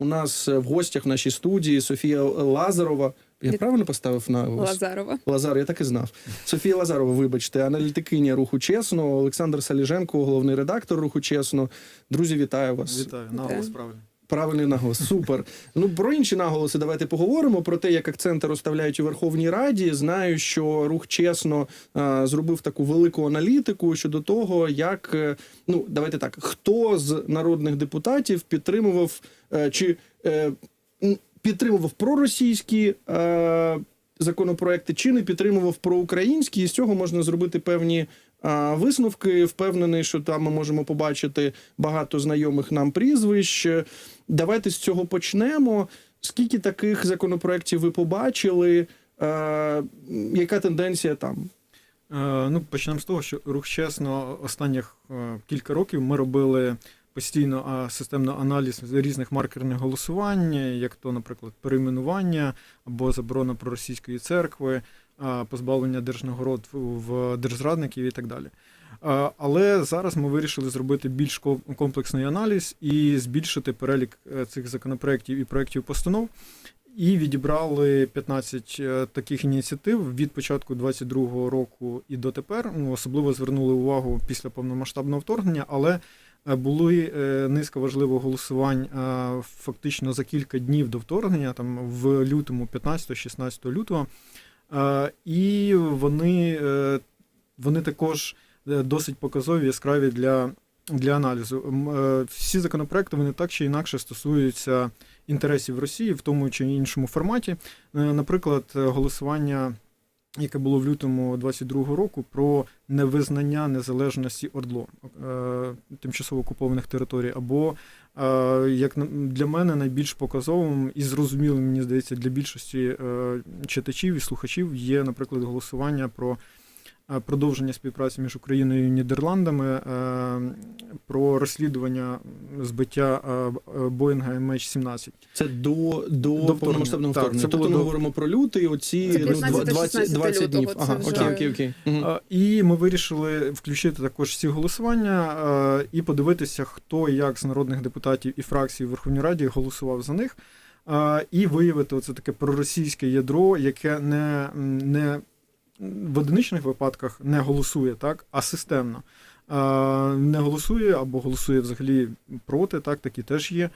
У нас е, в гостях в нашій студії Софія Лазарова. Я правильно поставив на Лазарова. Лазар, я так і знав. Софія Лазарова, вибачте, аналітикиня руху чесно, Олександр Саліженко, головний редактор руху чесно. Друзі, вітаю вас. Вітаю, наголос правильно. Правильний наголос, супер. Ну про інші наголоси давайте поговоримо. Про те, як акценти розставляють у Верховній Раді. Знаю, що рух чесно а, зробив таку велику аналітику щодо того, як е, ну давайте так, хто з народних депутатів підтримував е, чи е, підтримував проросійські. е, Законопроекти чи не підтримував проукраїнські, і з цього можна зробити певні а, висновки. Впевнений, що там ми можемо побачити багато знайомих нам прізвищ. Давайте з цього почнемо. Скільки таких законопроєктів ви побачили? Яка тенденція там? Е, ну, почнемо з того, що рух чесно останніх е, кілька років ми робили постійно системно аналіз різних маркерних голосувань, як то, наприклад, перейменування або заборона проросійської церкви, позбавлення держнагород в- держзрадників і так далі. Але зараз ми вирішили зробити більш комплексний аналіз і збільшити перелік е, цих законопроєктів і проєктів постанов. І відібрали 15 е, таких ініціатив від початку 22-го року і дотепер. Ну, особливо звернули увагу після повномасштабного вторгнення, але е, були низка важливих голосувань фактично за кілька днів до вторгнення, там в лютому, 15-16 лютого. Е, І вони, е, вони також е, досить показові, яскраві для, для аналізу. Всі законопроекти вони так чи інакше стосуються інтересів Росії в тому чи іншому форматі. Наприклад, голосування, яке було в лютому 22-го року, про невизнання незалежності Ордло тимчасово окупованих територій, або як на- для мене найбільш показовим і зрозумілим, мені здається, для більшості е, читачів і слухачів є, наприклад, голосування про. Е, Продовження співпраці між Україною і Нідерландами е, про розслідування збиття е, Боїнга MH17. Це до, до, До повномасштабного вторгнення. Так, це Тобто ми до- говоримо про лютий, оці Це ну, 15 20, 20 днів. Ага, це окей, вже- окей, окей. Мгм. Е, І ми вирішили включити також ці голосування і подивитися, хто як з народних депутатів і фракцій в Верховній Раді голосував за них, і виявити оце таке проросійське ядро, яке не, не в одиничних випадках не голосує, так, а системно. Не голосує або голосує взагалі проти, так, такі теж є.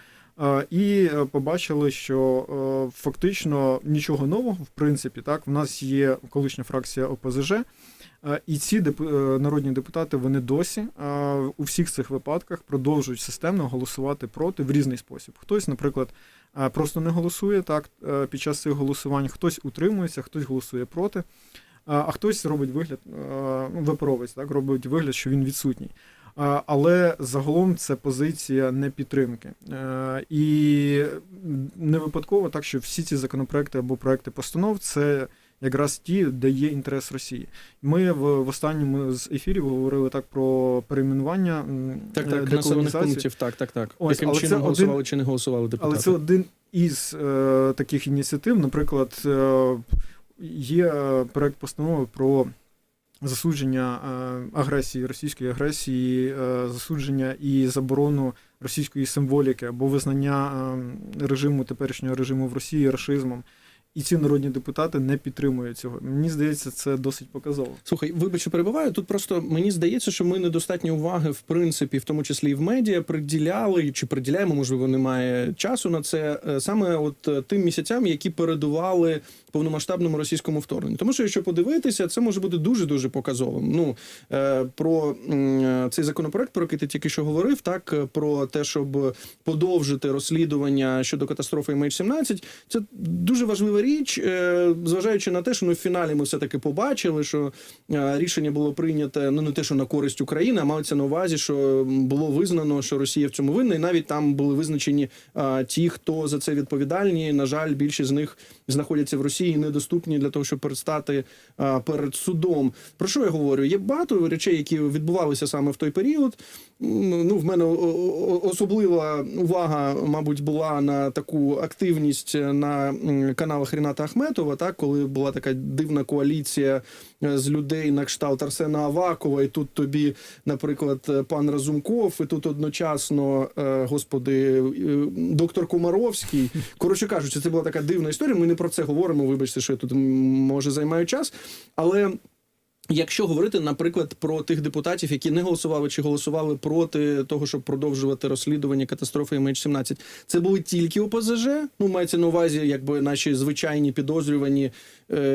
І е, побачили, що е, фактично нічого нового, в принципі, так, в нас є колишня фракція ОПЗЖ, е, і ці деп- народні депутати вони досі у всіх цих випадках продовжують системно голосувати проти в різний спосіб. Хтось, наприклад, просто не голосує так під час цих голосувань, хтось утримується, хтось голосує проти. А а хтось робить вигляд, ну, випаровець, так, робить вигляд, що він відсутній. А, Але загалом це позиція не підтримки. Е, І не випадково так, що всі ці законопроекти або проекти постанов це якраз ті, де є інтерес Росії. Ми в, в останньому з ефірів говорили так про перейменування Так, е, так, населених пунктів, так, так, так. Ось, Яким чином це один- голосували чи не голосували депутати? Але це один із е, таких ініціатив. Наприклад, е, є е, проект постанови про засудження е, агресії, російської агресії, е, засудження і заборону російської символіки або визнання режиму теперішнього режиму в Росії рашизмом. І ці народні депутати не підтримують цього. Мені здається, це досить показово. Слухай, вибач, що перебиваю. Тут просто мені здається, що ми недостатньо уваги, в принципі, в тому числі і в медіа, приділяли чи приділяємо, можливо, немає часу на це е, саме от е, тим місяцям, які передували повномасштабному російському вторгненню. Тому що, якщо подивитися, це може бути дуже дуже показовим. Ну е, про цей законопроект, про який ти тільки що говорив, так про те, щоб подовжити розслідування щодо катастрофи MH17, це дуже важлива річ, е, зважаючи на те, що ну, в фіналі ми все таки побачили, що е, рішення було прийняте ну не те, що на користь України, а мається на увазі, що було визнано, що Росія в цьому винна, і навіть там були визначені ті, хто за це відповідальні. На жаль, більшість з них знаходяться в Росії і недоступні для того, щоб предстати е, перед судом. Про що я говорю? Є багато речей, які відбувалися саме в той період. Ну, в мене особлива увага, мабуть, була на таку активність на каналах Ріната Ахметова, так коли була така дивна коаліція е, з людей на кшталт Арсена Авакова, і тут тобі, наприклад, е, пан Разумков, і тут одночасно, е, господи, е, доктор Комаровський. Коротше кажучи, це була така дивна історія. Ми не про це говоримо. Вибачте, що я тут може займаю час, але. Якщо говорити, наприклад, про тих депутатів, які не голосували чи голосували проти того, щоб продовжувати розслідування катастрофи MH17, це були тільки ОПЗЖ. Ну мається на увазі, якби наші звичайні підозрювані,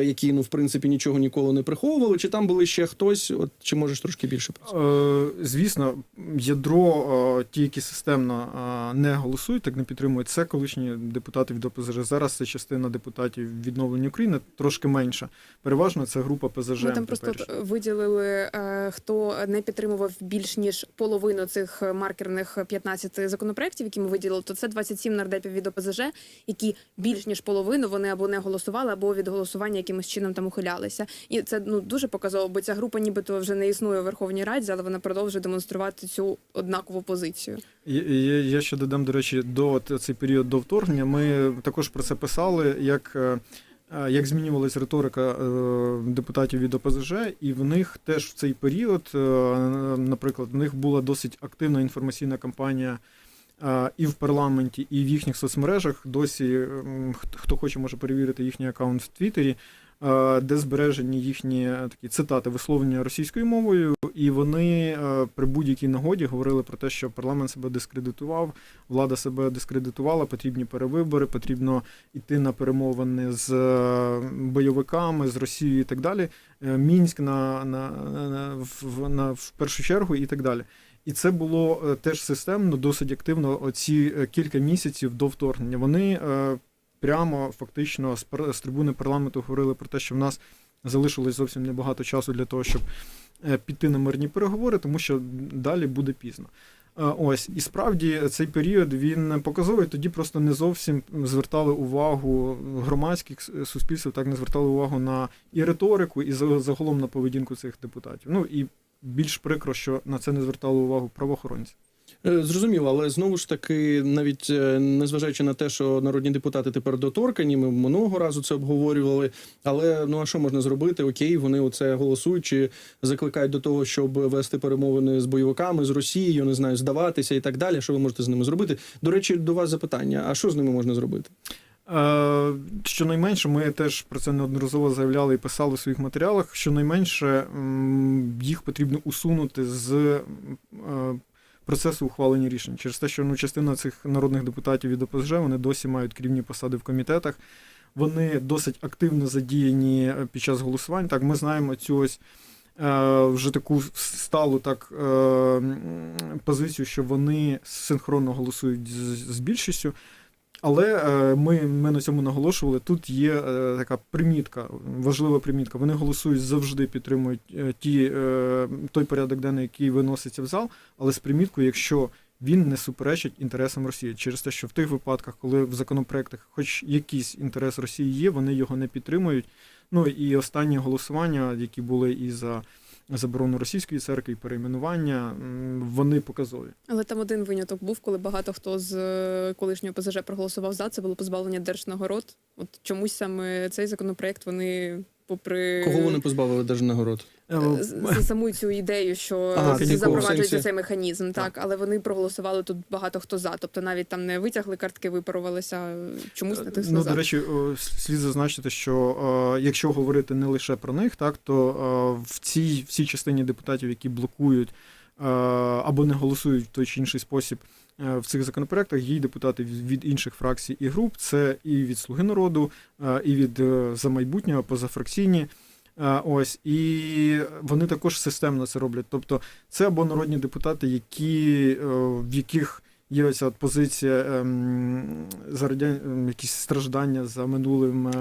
які ну в принципі нічого ніколи не приховували. Чи там були ще хтось? От чи можеш трошки більше про це? Е, Звісно, ядро, е, ті, які системно е, не голосують, так не підтримують, це колишні депутати від ОПЗЖ. Зараз це частина депутатів відновлення України, трошки менша. Переважно це група ПЗЖ. Ми там просто виділили, е, хто не підтримував більш ніж половину цих маркерних 15 законопроєктів, які ми виділили, то це 27 нардепів від ОПЗЖ, які більш ніж половину вони або не голосували, або від голосування якимось чином там ухилялися. І це ну дуже показово, бо ця група нібито вже не існує у Верховній Раді, але вона продовжує демонструвати цю однакову позицію. Я, я, ще додам, до речі, до цей період до вторгнення. Ми також про це писали, як, е, е, як змінювалась риторика е, депутатів від ОПЗЖ, і в них теж в цей період, наприклад, в них була досить активна інформаційна кампанія. І в парламенті, і в їхніх соцмережах досі хто хоче може перевірити їхній аккаунт в Твіттері, де збережені їхні е, такі цитати висловлення російською мовою, і вони е, при будь-якій нагоді говорили про те, що парламент себе дискредитував, влада себе дискредитувала, потрібні перевибори, потрібно йти на перемовини з е, бойовиками, з Росією і так далі. Мінськ на, на, на, в, на, в першу чергу і так далі. І це було е, теж системно, досить активно оці е, кілька місяців до вторгнення. Вони е, прямо фактично з, трибуни парламенту говорили про те, що в нас залишилось зовсім небагато часу для того, щоб піти на мирні переговори, тому що далі буде пізно. Ось і справді цей період він показовий. Тоді просто не зовсім звертали увагу громадських суспільств, так не звертали увагу на і риторику, і за- загалом на поведінку цих депутатів. Ну і більш прикро, що на це не звертали увагу правоохоронці. Е, Зрозуміло, але знову ж таки, навіть е, незважаючи на те, що народні депутати тепер доторкані, ми минулого разу це обговорювали. Але ну а що можна зробити? Окей, вони оце голосують чи закликають до того, щоб вести перемовини з бойовиками з Росією, не знаю, здаватися і так далі. Що ви можете з ними зробити? До речі, до вас запитання: а що з ними можна зробити? Е, Щонайменше, ми теж про це неодноразово заявляли і писали в своїх матеріалах. Щонайменше їх потрібно усунути з е, процесу ухвалення рішень через те, що ну, частина цих народних депутатів від ОПЗЖ вони досі мають керівні посади в комітетах. Вони досить активно задіяні е, під час голосувань. Так, ми знаємо цю ось. Вже таку сталу так позицію, що вони синхронно голосують з більшістю. Але е, ми, ми на цьому наголошували. Тут є е, така примітка, важлива примітка. Вони голосують завжди, підтримують е, ті, той порядок денний, який виноситься в зал, але з приміткою, якщо він не суперечить інтересам Росії, через те, що в тих випадках, коли в законопроектах хоч якийсь інтерес Росії є, вони його не підтримують. Ну і останні голосування, які були і за заборону російської церкви, і перейменування, вони показові. Але там один виняток був, коли багато хто з е, колишнього ПЗЖ проголосував за це було позбавлення держнагород. От чомусь саме цей законопроект вони, попри Кого вони позбавили даже нагород? за саму цю ідею, що Ага, в запроваджується сенсі. цей механізм, так. але вони проголосували тут багато хто за. Тобто навіть там не витягли картки, випарувалися чомусь натисли Ну, за. до речі, о, слід зазначити, що е, якщо говорити не лише про них, так то е, в цій всій частині депутатів, які блокують е, або не голосують в той чи інший спосіб е, в цих законопроектах, й депутати від, інших фракцій і груп. Це і від Слуги народу, е, і від е, за майбутнього, позафракційні. Е, Ось і вони також системно це роблять. Тобто, це або народні депутати, які е, в яких є оця позиція ем, за радян... ем, якісь страждання за минулим е,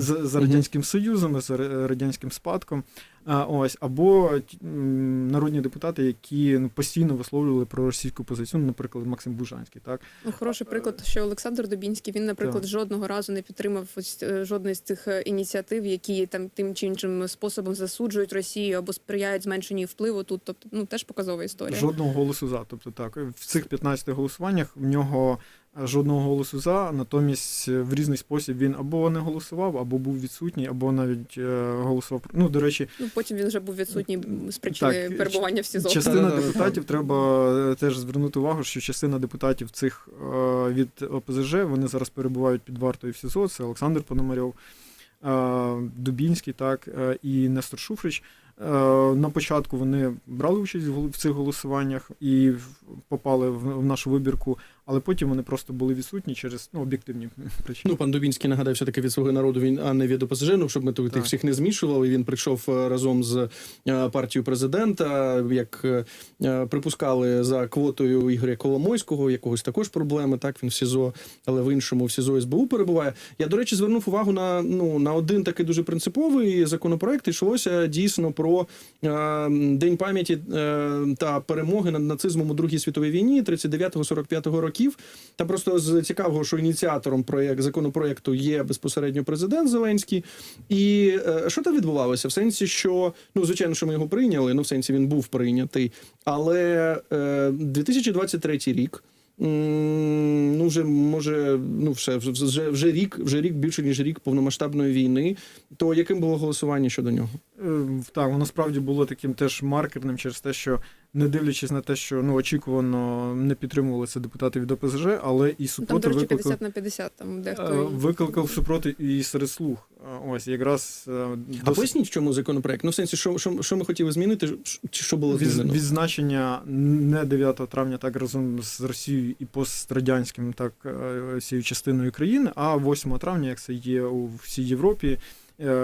за, за радянським союзом, за радянським спадком. Ось або народні депутати, які ну, постійно висловлювали про російську позицію, ну, наприклад, Максим Бужанський, так Ну, хороший приклад, що Олександр Дубінський він, наприклад, Так. жодного разу не підтримав ось е, жодної з цих е, ініціатив, які там тим чи іншим способом засуджують Росію або сприяють зменшенню впливу тут. Тобто, ну теж показова історія. жодного голосу за. Тобто так, в цих 15 голосуваннях в нього жодного голосу за. Натомість е, в різний спосіб він або не голосував, або був відсутній, або навіть е, голосував. про- Ну, до речі, Ну потім він вже був відсутній з причини Так, перебування в СІЗО. Частина депутатів треба е, теж звернути увагу, що частина депутатів цих від ОПЗЖ вони зараз перебувають під вартою в СІЗО. Це Олександр Пономарьов, Дубінський, так і Нестор Шуфрич. На початку вони брали участь в цих голосуваннях і попали в нашу вибірку, але потім вони просто були відсутні через ну, об'єктивні причини. Ну, пан Дубінський нагадав, все таки від слуги народу він, а не від ОПЗЖ, ну, щоб ми тут їх всіх не змішували. Він прийшов е, разом з е, партією президента, як е, припускали за квотою Ігоря Коломойського, якогось також проблеми. Так він в СІЗО, але в іншому в СІЗО СБУ перебуває. Я, до речі, звернув увагу на ну на один такий дуже принциповий законопроект. Йшлося дійсно про е, день пам'яті е, та перемоги над нацизмом у Другій світовій війні 39-45 років. Та просто з цікавого, що ініціатором проєкт законопроекту є безпосередньо президент Зеленський. І е, що там відбувалося? В сенсі, що ну звичайно, що ми його прийняли. Ну, в сенсі він був прийнятий. Але е, 2023 рік. Ну, вже може, ну все вже, вже рік, вже рік більше ніж рік повномасштабної війни. То яким було голосування щодо нього? Е, Так, воно справді було таким теж маркерним через те, що не дивлячись на те, що ну очікувано не підтримували це депутати від ОПЗЖ, але і Там, до супроти речі, викликав, 50 на 50, там е, дехто. викликав супроти і серед слуг. Е, Ось якраз е, А поясніть, в чому законопроект? Ну, в сенсі, що, що, що ми хотіли змінити, чи що було від, змінено? відзначення не 9 травня, так разом з Росією і пострадянським, так е, всією частиною країни, а 8 травня, як це є у всій Європі, е,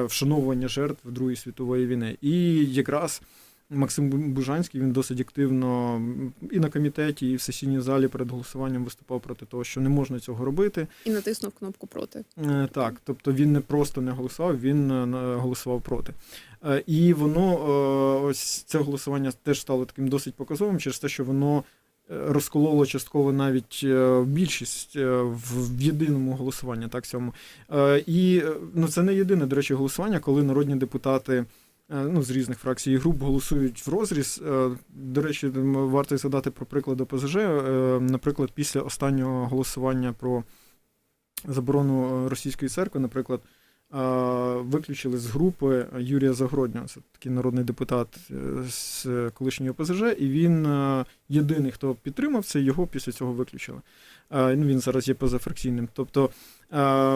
вшановування жертв Другої світової війни. І якраз Максим Бужанський він досить активно і на комітеті, і в сесійній залі перед голосуванням виступав проти того, що не можна цього робити. І натиснув кнопку проти. Е, Так, тобто він не просто не голосував, він е, голосував проти. Е, І воно е, ось це голосування теж стало таким досить показовим через те, що воно е, розкололо частково навіть е, більшість е, в єдиному голосуванні. Так цьому. Е, І ну це не єдине, до речі, голосування, коли народні депутати. Ну, з різних фракцій і груп голосують в розріз. До речі, варто згадати про приклад ОПЗЖ. Наприклад, після останнього голосування про заборону російської церкви, наприклад, виключили з групи Юрія Загороднього. Це такий народний депутат е, з колишньої ОПЗЖ, і він е, єдиний, хто підтримав це, його після цього виключили. Ну, він зараз є позафракційним. Тобто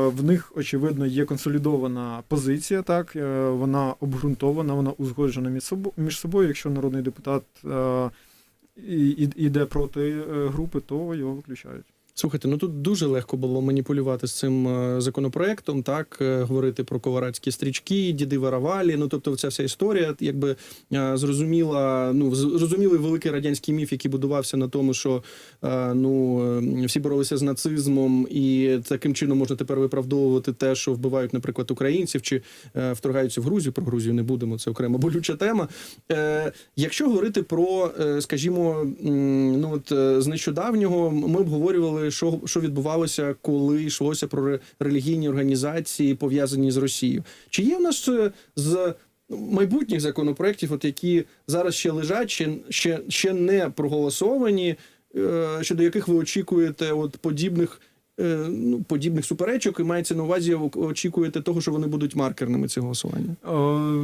в них, очевидно, є консолідована позиція, так, е, вона обґрунтована, вона узгоджена між собою. Якщо народний депутат іде проти групи, то його виключають. Слухайте, ну тут дуже легко було маніпулювати з цим е, законопроектом, так е, говорити про колорадські стрічки, діди Варавалі. Ну тобто, ця вся історія, якби е, зрозуміла, ну зрозумілий великий радянський міф, який будувався на тому, що ну всі боролися з нацизмом, і таким чином можна тепер виправдовувати те, що вбивають, наприклад, українців чи вторгаються в Грузію. Про Грузію не будемо, це окрема болюча тема. Якщо говорити про, скажімо, ну от з нещодавнього ми обговорювали, що, що відбувалося, коли йшлося про ре- релігійні організації, пов'язані з Росією. Чи є в нас е, з майбутніх законопроєктів, от які зараз ще лежать, ще, ще, ще не проголосовані, е, щодо яких ви очікуєте от подібних. Е, Ну, подібних суперечок і мається на увазі, о- очікуєте того, що вони будуть маркерними ці голосування. Е,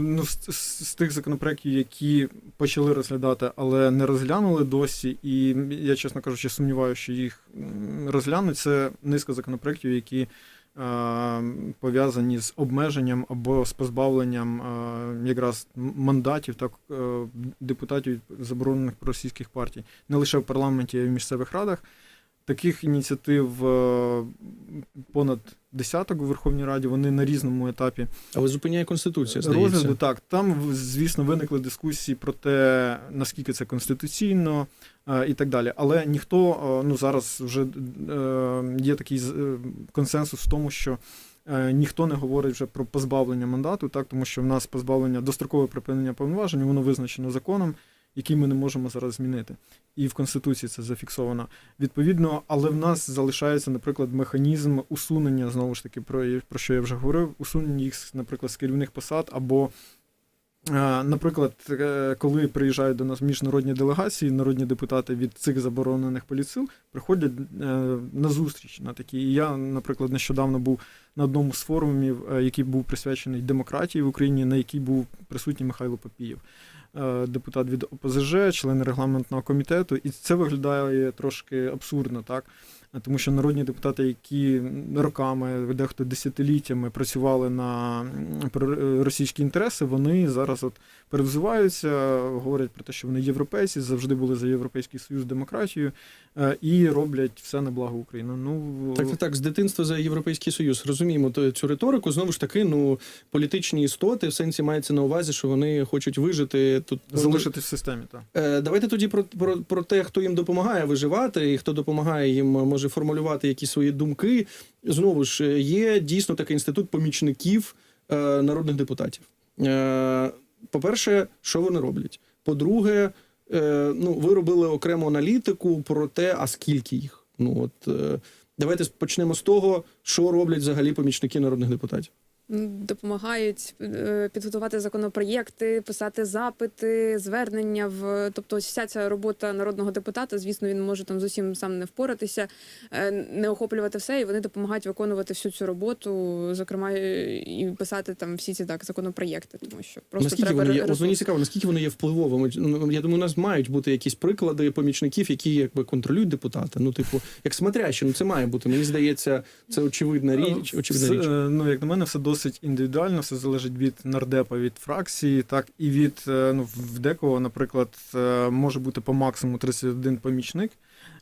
Ну, з, з, з тих законопроєктів, які почали розглядати, але не розглянули досі, і я, чесно кажучи, сумніваюся, що їх розглянуть. Це низка законопроєктів, які е, пов'язані з обмеженням або з позбавленням е, якраз мандатів так, е, депутатів заборонених російських партій, не лише в парламенті, а й в місцевих радах. Таких ініціатив е, понад десяток у Верховній Раді, вони на різному етапі Але зупиняє конституція, здається. розгляду. Так, там, звісно, виникли дискусії про те, наскільки це конституційно е, і так далі. Але ніхто е, ну зараз вже є такий консенсус в тому, що. Ніхто не говорить вже про позбавлення мандату, так тому що в нас позбавлення дострокове припинення повноважень, воно визначено законом, який ми не можемо зараз змінити. І в Конституції це зафіксовано. Відповідно, але в нас залишається, наприклад, механізм усунення, знову ж таки, про, про що я вже говорив, усунення їх, наприклад, з керівних посад або Е, Наприклад, е, коли приїжджають до нас міжнародні делегації, народні депутати від цих заборонених політсил приходять е, на зустріч на такі. І я, наприклад, нещодавно був на одному з форумів, який був присвячений демократії в Україні, на який був присутній Михайло Папієв, е, депутат від ОПЗЖ, член регламентного комітету. І це виглядає трошки абсурдно, так? Е, Тому що народні депутати, які роками, дехто десятиліттями працювали на м, російські інтереси, вони зараз от перевзуваються, говорять про те, що вони європейці, завжди були за Європейський Союз демократію е, і роблять все на благо України. Ну Так, так, так, з дитинства за Європейський Союз. Розуміємо то- цю риторику. Знову ж таки, ну політичні істоти в сенсі мається на увазі, що вони хочуть вижити тут. залишитись в системі. Так. Е, Давайте тоді про, про, про те, хто їм допомагає виживати, і хто допомагає їм може формулювати якісь свої думки. Знову ж е, є дійсно такий інститут помічників е, народних депутатів. Е, по-перше, що вони роблять? По-друге, е, ну ви робили окрему аналітику про те, а скільки їх. Ну от е, давайте почнемо з того, що роблять взагалі помічники народних депутатів. Допомагають е, підготувати законопроєкти, писати запити, звернення в тобто, вся ця робота народного депутата. Звісно, він може там з усім сам не впоратися, е, не охоплювати все, і вони допомагають виконувати всю цю роботу, зокрема е, і писати там всі ці так законопроєкти, тому що просто наскільки треба вони є, ресурс. мені цікаво, наскільки вони є впливовими? Ну, Я думаю, у нас мають бути якісь приклади помічників, які якби контролюють депутата. Ну, типу, як смотрящі, ну це має бути. Мені здається, це очевидна річ. Очевидна річ. Ну, як на мене, все досить індивідуально, все залежить від нардепа, від фракції, так і від е, ну, в декого, наприклад, е, може бути по максимуму 31 помічник.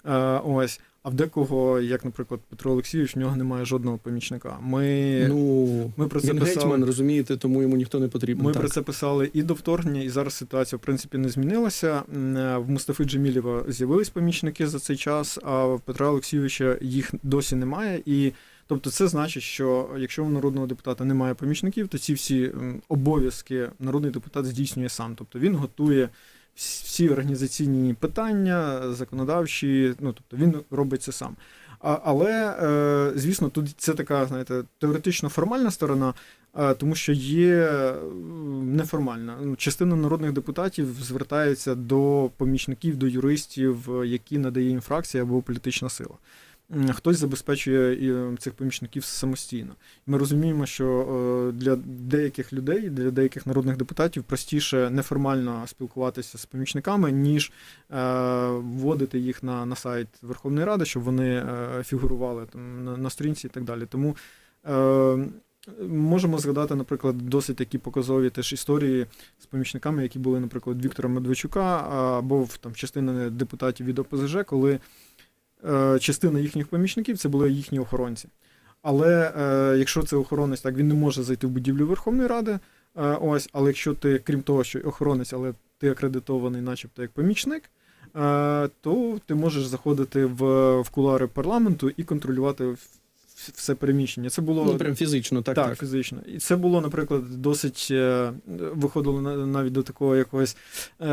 Е, Ось. А в декого, як, наприклад, Петро Олексійович, в нього немає жодного помічника. Ми, Ну, ми про це він писали. гетьман, розумієте, тому йому ніхто не потрібен. Ми так. про це писали і до вторгнення, і зараз ситуація в принципі не змінилася. В Мустафи Джемілєва з'явились помічники за цей час, а в Петра Олексійовича їх досі немає. І тобто, це значить, що якщо у народного депутата немає помічників, то ці всі обов'язки народний депутат здійснює сам. Тобто він готує всі організаційні питання, законодавчі, ну тобто він робить це сам. Але, е, звісно, тут це така, знаєте, теоретично формальна сторона, е, тому що є е, неформальна. Ну, Частина народних депутатів звертається до помічників, до юристів, які надає їм фракція або політична сила. Хтось забезпечує цих помічників самостійно. Ми розуміємо, що е, для деяких людей, для деяких народних депутатів простіше неформально спілкуватися з помічниками, ніж е, вводити їх на, на сайт Верховної Ради, щоб вони е, фігурували там на, на сторінці і так далі. Тому можемо згадати, наприклад, досить такі показові теж історії з помічниками, які були, наприклад, Віктора Медведчука або в там частина депутатів від ОПЗЖ, коли частина їхніх помічників це були їхні охоронці. Але е, якщо це охоронець, так він не може зайти в будівлю Верховної Ради. Е, ось, але якщо ти, крім того, що охоронець, але ти акредитований, начебто, як помічник, е, то ти можеш заходити в, в кулари парламенту і контролювати все переміщення. Це було Ну, прям фізично, так, так, так. фізично. І це було, наприклад, досить е, виходило на- навіть до такого якогось е,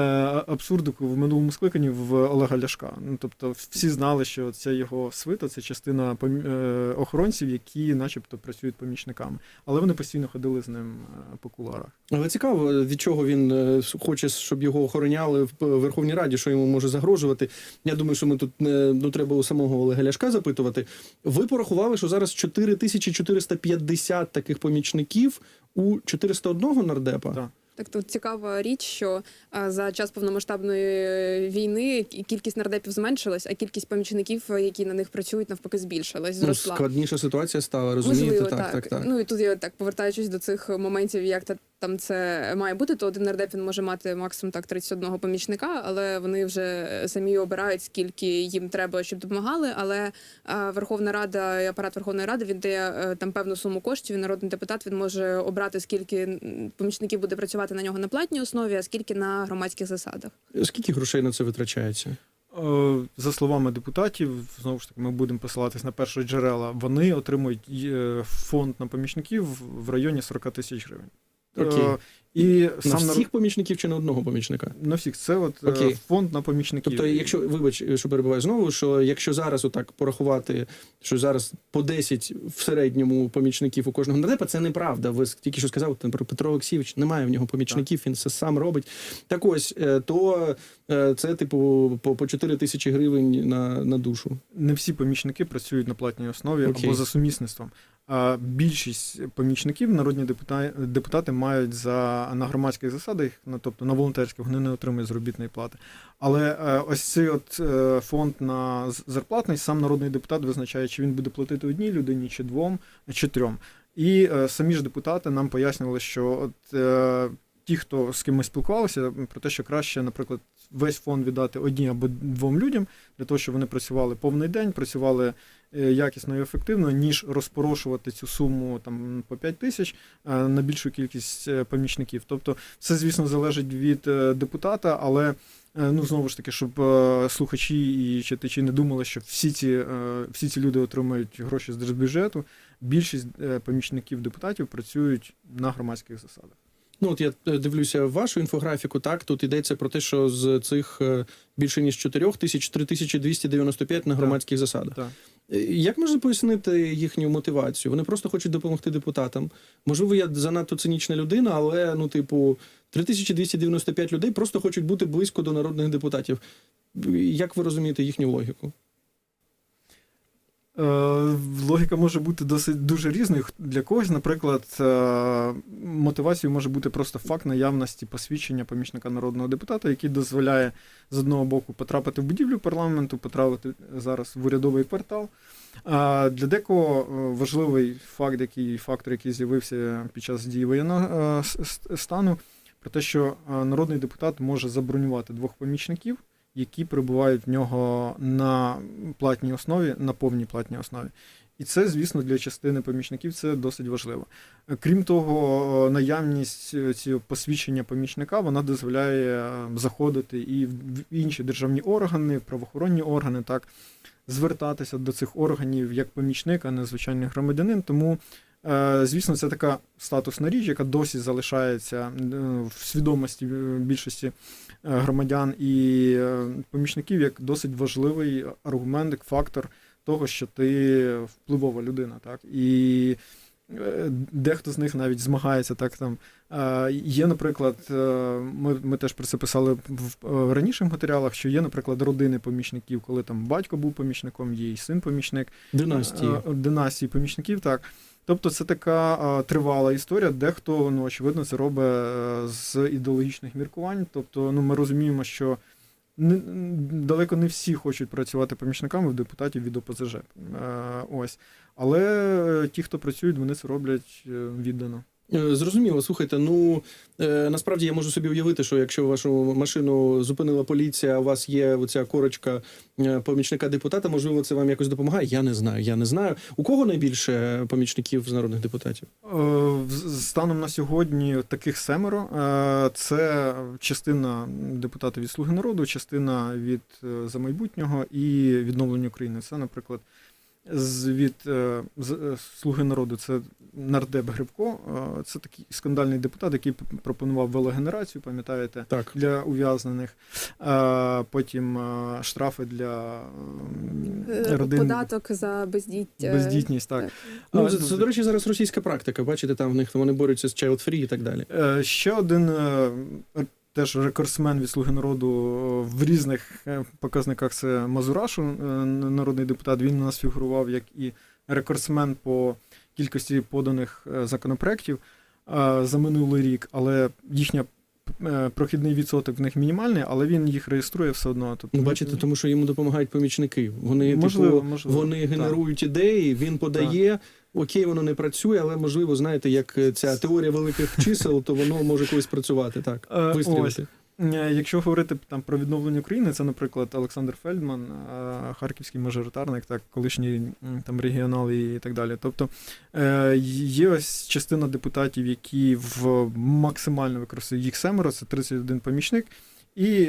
абсурду в минулому скликанні в Олега Ляшка. Ну, тобто, всі знали, що це його свита, це частина е, охоронців, які, начебто, працюють помічниками. Але вони постійно ходили з ним по куларах. Але цікаво, від чого він хоче, щоб його охороняли в Верховній Раді, що йому може загрожувати. Я думаю, що ми тут не ну треба у самого Олега Ляшка запитувати. Ви порахували, що зараз 4450 таких помічників у 401 нардепа. Так. Так тут цікава річ, що а, за час повномасштабної війни кількість нардепів зменшилась, а кількість помічників, які на них працюють, навпаки, збільшилась, Ну, складніша ситуація стала, розумієте? Можливо, так, так, так. Ну і тут я так повертаючись до цих моментів, як та там це має бути, то один нардеп він може мати максимум так 31 помічника, але вони вже самі обирають, скільки їм треба, щоб допомагали. Але а, Верховна Рада і апарат Верховної Ради він дає е, там певну суму коштів. і Народний депутат він може обрати, скільки помічників буде працювати на нього на платній основі, а скільки на громадських засадах. Скільки грошей на це витрачається? Е, За словами депутатів, знову ж таки, ми будемо посилатись на перші джерела. Вони отримують е, фонд на помічників в районі 40 тисяч гривень. Окей. І На сам всіх помічників чи на одного помічника? на всіх це от е, Окей. фонд на помічників. Тобто, якщо вибач, що перебуваю знову, що якщо зараз отак порахувати, що зараз по 10 в середньому помічників у кожного нардепа, це неправда. Ви тільки що сказав, там, про Петро Олексійович немає в нього помічників, він це сам робить. Так ось, е, то е, це типу по, по 4 тисячі гривень на, на душу. не всі помічники працюють на платній основі Окей. або за сумісництвом. А більшість помічників народні депутати, депутати мають за на громадських засадах, ну, тобто на волонтерських, вони не отримують заробітної плати. Але е, ось цей от е, фонд на зарплатний сам народний депутат визначає, чи він буде платити одній людині, чи двом, чи трьом. І е, самі ж депутати нам пояснювали, що от е, ті, хто з ким ми спілкувалися, про те, що краще, наприклад, весь фонд віддати одній або двом людям для того, щоб вони працювали повний день, працювали е, якісно і ефективно, ніж розпорошувати цю суму там по 5 тисяч е, на більшу кількість е, помічників. Тобто, це, звісно, залежить від депутата, але. Ну, знову ж таки, щоб е, слухачі і читачі не думали, що всі ці, е, всі ці люди отримують гроші з держбюджету. Більшість е, помічників депутатів працюють на громадських засадах. Ну, от я е, дивлюся вашу інфографіку. Так, тут йдеться про те, що з цих е, більше ніж 4 тисяч 3295 на Так. громадських засадах. Так. Е, Як можна пояснити їхню мотивацію? Вони просто хочуть допомогти депутатам. Можливо, я занадто цинічна людина, але ну, типу, 3295 людей просто хочуть бути близько до народних депутатів. Як ви розумієте їхню логіку? Е, Логіка може бути досить дуже різною. Для когось, наприклад, е, мотивацією може бути просто факт наявності посвідчення помічника народного депутата, який дозволяє з одного боку потрапити в будівлю парламенту, потрапити зараз в урядовий квартал. А для декого е, важливий факт, який фактор, який з'явився під час дії воєнного е, стану, про те, що е, народний депутат може забронювати двох помічників які перебувають в нього на платній основі, на повній платній основі. І це, звісно, для частини помічників це досить важливо. Крім того, наявність е, цього посвідчення помічника вона дозволяє е, заходити і в інші державні органи, в правоохоронні органи, так звертатися до цих органів як помічник, а не звичайний громадянин. Тому, е, звісно, це така статусна річ, яка досі залишається в свідомості більшості громадян і е, помічників як досить важливий аргумент, як фактор того, що ти впливова людина, так і. е, Дехто з них навіть змагається так там. Е, Є, наприклад, е, ми, ми теж про це писали в е, раніших матеріалах, що є, наприклад, родини помічників, коли там батько був помічником, є і син помічник Династії. е, династії помічників, так. Тобто це така а, тривала історія, дехто, ну, очевидно, це робить е, з ідеологічних міркувань. Тобто, ну, ми розуміємо, що не, далеко не всі хочуть працювати помічниками в депутатів від ОПЗЖ. Е, ось. Але ті, хто працюють, вони це роблять е, віддано. Е, Зрозуміло, слухайте. Ну е, насправді я можу собі уявити, що якщо вашу машину зупинила поліція, у вас є оця корочка е, помічника депутата, можливо, це вам якось допомагає. Я не знаю. Я не знаю. У кого найбільше помічників з народних депутатів? Станом на сьогодні таких семеро. Це частина депутатів від Слуги народу, частина від за майбутнього і відновлення України. Це, наприклад, з від е, з- е, Слуги народу це нардеп Грибко. Це такий скандальний депутат, який пропонував велогенерацію, пам'ятаєте, Так. для ув'язнених. Потім штрафи для е, родин Податок за бездіття. бездітність. Так. Ну, це, це, до речі, зараз російська практика. Бачите, там в них вони борються з child free і так далі. Ще один теж рекордсмен від Слуги народу е, в різних е, показниках це Мазурашу, е, народний депутат. Він у нас фігурував як і рекордсмен по кількості поданих законопроєктів за минулий рік, але їхня прохідний відсоток в них мінімальний, але він їх реєструє все одно. Тобто, Ну, бачите, тому що йому допомагають помічники. Вони Можливо, типу, можливо. вони Так. генерують ідеї, він подає. Окей, воно не працює, але можливо, знаєте, як е, ця теорія великих чисел, то воно може колись працювати. Так, Е, вистрілити. Е, Якщо говорити там про відновлення України, це, наприклад, Олександр Фельдман, харківський мажоритарник, так, колишній там регіонал і так далі. Тобто є ось частина депутатів, які в максимально використовують їх семеро, це 31 помічник. І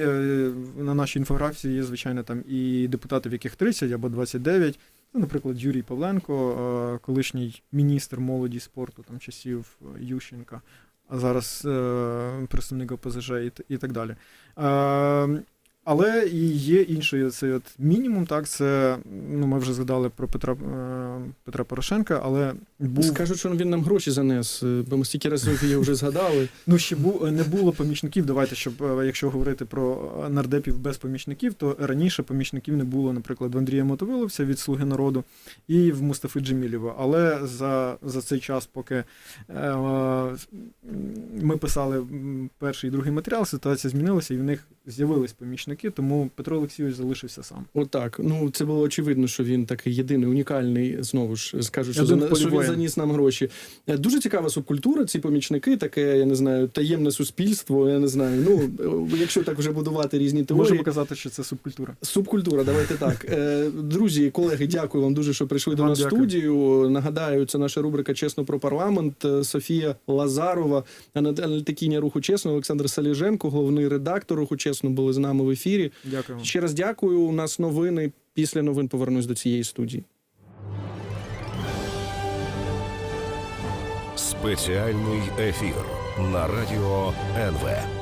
на нашій інфографії є, звичайно, там і депутати, в яких 30 або 29. Це, наприклад, Юрій Павленко, е, колишній міністр молоді спорту там часів е, Ющенка. а зараз е, представник ОПЗЖ і так далі. Але і є інший цей от мінімум, так, це, ну, ми вже згадали про Петра, е, Петра Порошенка, але був Скажуть, що він нам гроші занес, е, бо ми стільки разів її вже згадали. Ну, ще бу, не було помічників. Давайте, щоб е, якщо говорити про нардепів без помічників, то раніше помічників не було, наприклад, в Андрія Мотовиловця від Слуги народу і в Мустафи Джемілєва. Але за, за цей час, поки е, е, ми писали перший і другий матеріал, ситуація змінилася, і в них з'явились помічники, тому Петро Олексійович залишився сам. Отак. Ну це було очевидно, що він такий єдиний, унікальний. Знову ж скажуть, що, за- що він заніс нам гроші. Е, Дуже цікава субкультура. Ці помічники, таке, я не знаю, таємне суспільство. Я не знаю. Ну е, якщо так вже будувати різні теорії. Можемо казати, що це субкультура. Субкультура, давайте так. Е, Друзі, колеги, дякую вам дуже, що прийшли до нас в студію. Нагадаю, це наша рубрика Чесно про парламент. Софія Лазарова, ана- аналітикиня руху чесно, Олександр Саліженко, головний редактор руху чесно, були з нами в ефірі. Дякую. Ще раз дякую. У нас новини. Після новин повернусь до цієї студії. Спеціальний ефір на радіо НВ.